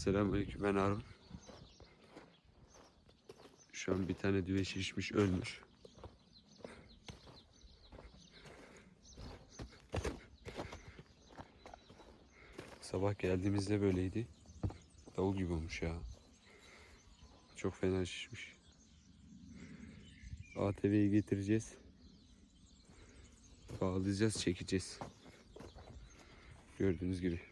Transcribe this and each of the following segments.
Selamünaleyküm ben Harun. Şu an bir tane düve şişmiş ölmüş. Sabah geldiğimizde böyleydi. Davul gibi olmuş ya. Çok fena şişmiş. ATV'yi getireceğiz. Bağlayacağız, çekeceğiz. Gördüğünüz gibi.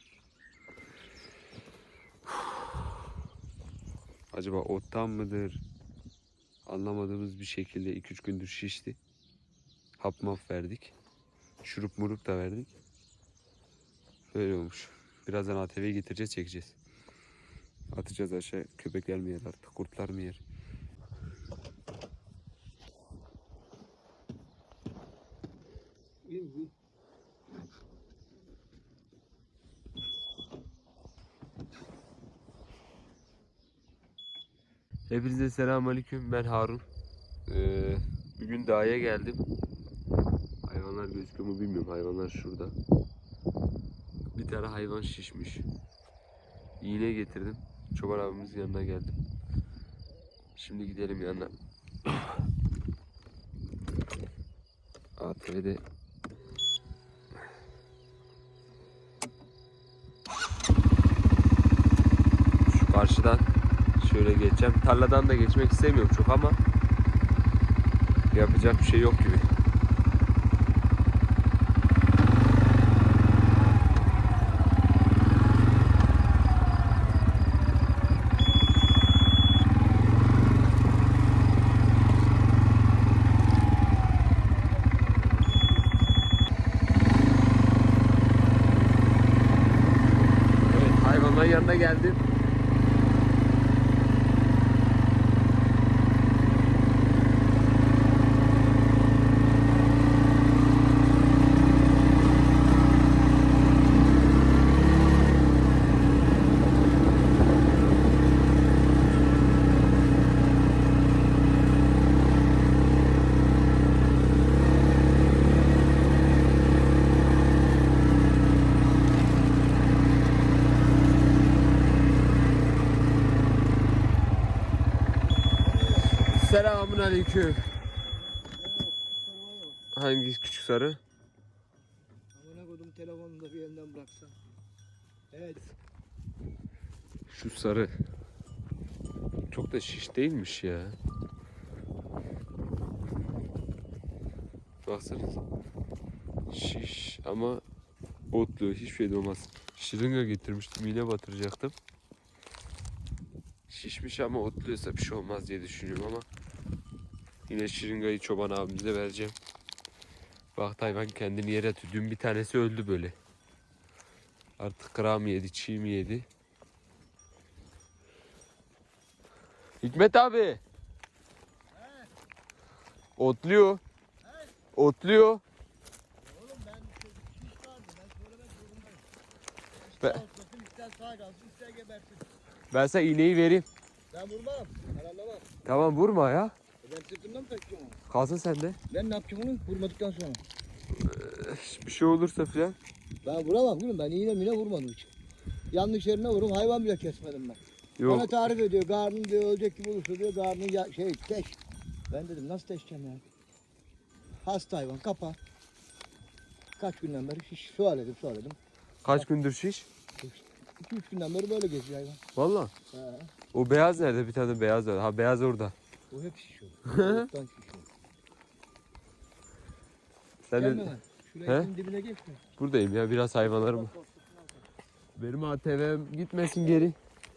Acaba ottan mıdır? Anlamadığımız bir şekilde 2-3 gündür şişti. Hap maf verdik. Şurup murup da verdik. Böyle olmuş. Birazdan ATV'ye getireceğiz çekeceğiz. Atacağız aşağı köpekler mi yer artık kurtlar mı yer? Hepinize selamünaleyküm. Ben Harun. Ee, bugün dağa geldim. Hayvanlar gözüküyor mu bilmiyorum. Hayvanlar şurada. Bir tane hayvan şişmiş. İğne getirdim. Çoban abimizin yanına geldim. Şimdi gidelim yanına. ATV'de şu karşıdan şöyle geçeceğim. Tarladan da geçmek istemiyorum çok ama yapacak bir şey yok gibi. Yanına geldim. Selamun aleyküm. Hangi küçük sarı? Amına kodum telefonunu da bir elinden bıraksan. Evet. Şu sarı. Çok da şiş değilmiş ya. Baksanıza. Şiş ama otlu hiçbir şey olmaz. Şırınga getirmiştim iğne batıracaktım. Şişmiş ama otluysa bir şey olmaz diye düşünüyorum ama yine şırıngayı çoban abimize vereceğim. Bak hayvan kendini yere atıyor. Dün bir tanesi öldü böyle. Artık kıra mı yedi, çiğ mi yedi? Hikmet abi. Otluyor. Otluyor. Oğlum ben şiş vardı ben söylemek zorundayım. Be- İster atlasın ister sağ kalsın ister gebersin. Ben sana iğneyi vereyim. Ben vurmam. Ben anlamam. Tamam vurma ya. E ben sırtımdan mı taşıyacağım onu? Kalsın sende. Ben ne yapacağım onu vurmadıktan sonra? Bir şey olursa filan. Ben vuramam gülüm ben iğne mine vurmadım hiç. Yanlış yerine vururum hayvan bile kesmedim ben. Bana Yok. tarif ediyor karnın diyor ölecek gibi olursa diyor karnın ya, şey teş. Ben dedim nasıl teşeceğim ya? Hasta hayvan kapa. Kaç günden beri şiş söyledim söyledim. Kaç gündür şiş? 2-3 günden beri böyle geziyor hayvan. Valla. He. O beyaz nerede? Bir tane beyaz var. Ha beyaz orada. O hep şişiyor. Ottan şişiyor. Sen Gelme de lan. Şuraya He? dibine geçme. buradayım ya. Biraz hayvanlarım. Benim ATV'm gitmesin geri.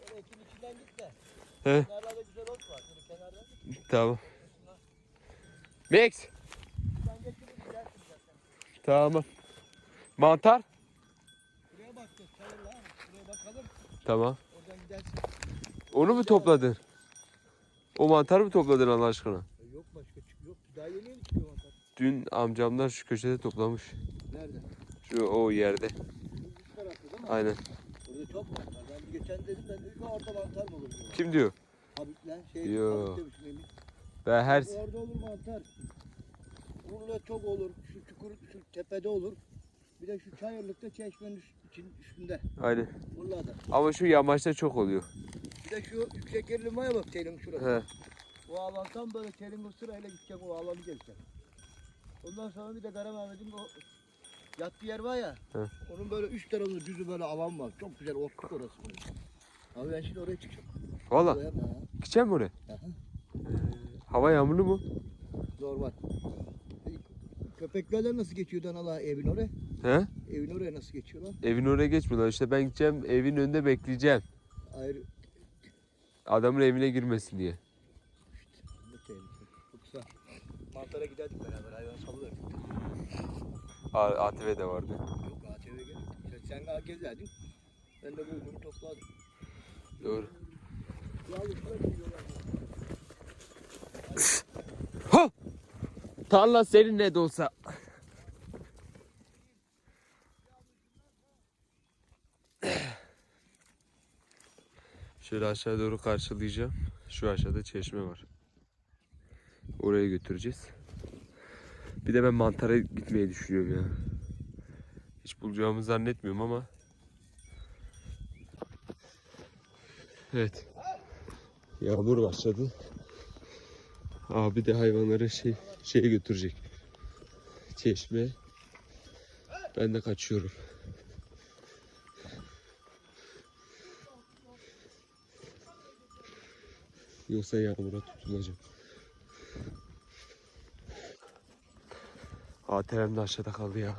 Şöyle ekin içinden git de. He. Kenarlarda güzel ot var. Şöyle kenardan git. Tamam. Max. Gidersin zaten. Tamam. Mantar. Tamam. Oradan gidersin. Onu mu topladın? O mantarı mı topladın Allah aşkına? E, yok başka yok. Daha yeni çıkıyor mantar. Dün amcamlar şu köşede toplamış. Nerede? Şu o yerde. Bu üst tarafta değil mi? Aynen. Burada çok mantar. Ben geçen dedim ben dedim ki orada mantar mı olur. Kim diyor? Habibler şey. Yo. Habib. Ben her Orada olur mantar. Burada çok olur. Şu çukur, şu tepede olur. Bir de şu çayırlıkta çeşmenin için üstünde. Aynen. Buralarda. Ama şu yamaçta çok oluyor. Bir de şu yüksek yerli maya bak telin şurası. He. O alan tam böyle telin sırayla gidecek o alanı geçecek. Ondan sonra bir de Kara Mehmet'in o yattığı yer var ya. He. Onun böyle üst tarafında düzü böyle alan var. Çok güzel otluk orası böyle. Abi ben şimdi oraya çıkacağım. Valla. Gideceğim mi oraya? Aha. Hava yağmurlu mu? Normal. Köpeklerle nasıl geçiyor Danala evin oraya? He? Evin oraya nasıl geçiyorlar? Evin oraya geçmiyorlar. İşte ben gideceğim evin önünde bekleyeceğim. Ayrı Adamın evine girmesin diye. bu tehlike. Yoksa mantara giderdik beraber hayvan salıverdik. A- ATV de vardı. Yok ATV'ye geldik. Sen, sen gezerdin. Ben de bulduğumu topladım. Doğru. Bu. Ha! Tarla senin ne de olsa. Şöyle aşağı doğru karşılayacağım. Şu aşağıda çeşme var. Oraya götüreceğiz. Bir de ben mantara gitmeyi düşünüyorum ya. Hiç bulacağımı zannetmiyorum ama. Evet. Yağmur başladı. Abi de hayvanları şey şeye götürecek. Çeşme. Ben de kaçıyorum. Yoksa yağmura tutulacağım. ATV'm de aşağıda kaldı ya.